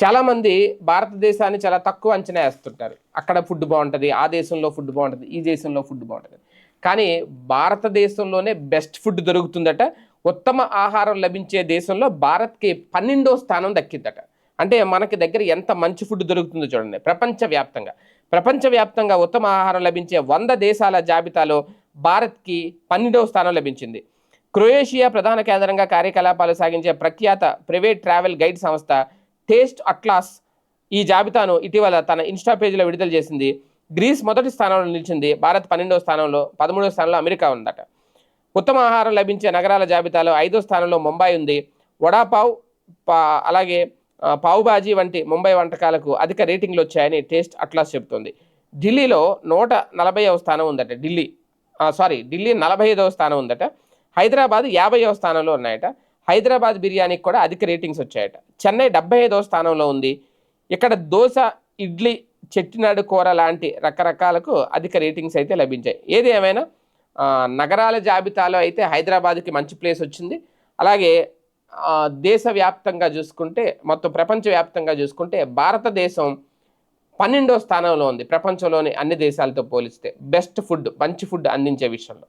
చాలామంది భారతదేశాన్ని చాలా తక్కువ అంచనా వేస్తుంటారు. అక్కడ ఫుడ్ బాగుంటుంది ఆ దేశంలో ఫుడ్ బాగుంటుంది ఈ దేశంలో ఫుడ్ బాగుంటుంది. కానీ భారతదేశంలోనే బెస్ట్ ఫుడ్ దొరుకుతుందట. ఉత్తమ ఆహారం లభించే దేశంలో భారత్కి పన్నెండో స్థానం దక్కిందట. అంటే మనకి దగ్గర ఎంత మంచి ఫుడ్ దొరుకుతుందో చూడండి. ప్రపంచవ్యాప్తంగా. ప్రపంచవ్యాప్తంగా ఉత్తమ ఆహారం లభించే వంద దేశాల జాబితాలో భారత్కి పన్నెండవ స్థానం లభించింది. క్రొయేషియా ప్రధాన కేంద్రంగా కార్యకలాపాలు సాగించే ప్రఖ్యాత ప్రైవేట్ ట్రావెల్ గైడ్ సంస్థ టేస్ట్ అట్లాస్ ఈ జాబితాను ఇటీవల తన ఇన్స్టా పేజీలో విడుదల చేసింది. గ్రీస్ మొదటి స్థానంలో నిలిచింది. భారత్ పన్నెండవ స్థానంలో పదమూడవ స్థానంలో అమెరికా ఉందట. ఉత్తమ ఆహారం లభించే నగరాల జాబితాలో ఐదో స్థానంలో ముంబై ఉంది. వడాపావ్ పా అలాగే పావుబాజీ వంటి ముంబై వంటకాలకు అధిక రేటింగ్లు వచ్చాయని టేస్ట్ అట్లాస్ చెబుతోంది. ఢిల్లీలో నూట నలభైవ స్థానం ఉందట. ఢిల్లీ సారీ ఢిల్లీ నలభై ఐదవ స్థానం ఉందట. హైదరాబాద్ యాభైవ స్థానంలో ఉన్నాయట. హైదరాబాద్ బిర్యానీకి కూడా అధిక రేటింగ్స్ వచ్చాయట. చెన్నై డెబ్బై ఐదవ స్థానంలో ఉంది. ఇక్కడ దోశ ఇడ్లీ చెట్టినాడు కూర లాంటి రకరకాలకు అధిక రేటింగ్స్ అయితే లభించాయి. ఏది ఏమైనా నగరాల జాబితాలో అయితే హైదరాబాద్కి మంచి ప్లేస్ వచ్చింది. అలాగే దేశవ్యాప్తంగా చూసుకుంటే మొత్తం ప్రపంచవ్యాప్తంగా చూసుకుంటే భారతదేశం పన్నెండో స్థానంలో ఉంది ప్రపంచంలోని అన్ని దేశాలతో పోలిస్తే. బెస్ట్ ఫుడ్ మంచి ఫుడ్ అందించే విషయంలో.